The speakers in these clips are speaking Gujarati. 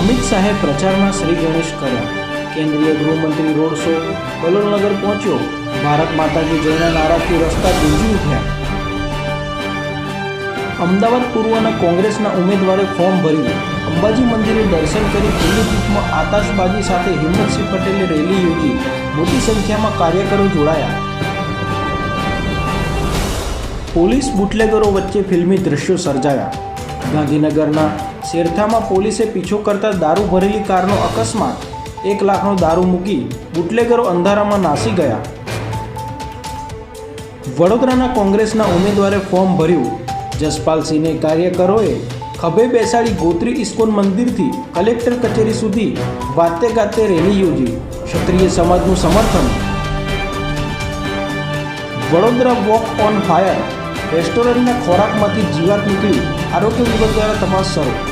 અમિત શાહે પ્રચારમાં શ્રી ગણેશ કર્યા. કેન્દ્રીય ગૃહમંત્રી રોડ શો કલોલનગર પહોંચ્યો. ભારત માતાજી જયના નારાથી રસ્તા ગુંજી ઉઠ્યા. અમદાવાદ પૂર્વના કોંગ્રેસના ઉમેદવારે ફોર્મ ભર્યું. અંબાજી મંદિરે દર્શન કરી પીલીભીતમાં આતાશબાજી સાથે હિંમતસિંહ પટેલે રેલી યોજી. મોટી સંખ્યામાં કાર્યકરો જોડાયા. પોલીસ બુટલેગરો વચ્ચે ફિલ્મી દ્રશ્યો સર્જાયા. ગાંધીનગરના શેરથામાં પોલીસે પીછો કરતા દારૂ ભરેલી કારનો અકસ્માત. એક લાખનો દારૂ મૂકી બુટલેગરો અંધારામાં નાસી ગયા. વડોદરાના કોંગ્રેસના ઉમેદવારે ફોર્મ ભર્યું. જસપાલસિંહને કાર્યકરોએ ખભે બેસાડી ગોત્રી ઇસ્કોન મંદિરથી કલેક્ટર કચેરી સુધી વાતે ગાતે રેલી યોજી. ક્ષત્રિય સમાજનું સમર્થન. Vadodara walk on fire. રેસ્ટોરન્ટના ખોરાકમાંથી જીવાત નીકળી આરોગ્ય વિભાગ દ્વારા તપાસ શરૂ.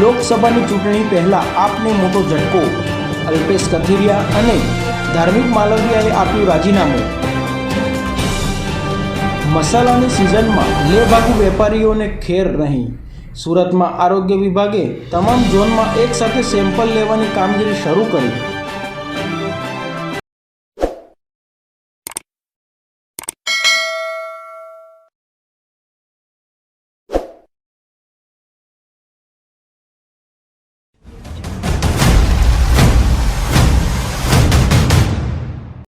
લોકસભાની ચૂંટણી પહેલા આપને મોટો ઝટકો. અલ્પેશ કથિરિયા અને ધાર્મિક માલવિયાએ આપ્યું રાજીનામું. મસાલાની સિઝનમાં લેભાગુ વેપારીઓને ખેર નહીં. સુરતમાં આરોગ્ય વિભાગે તમામ ઝોનમાં એકસાથે સેમ્પલ લેવાની કામગીરી શરૂ કરી.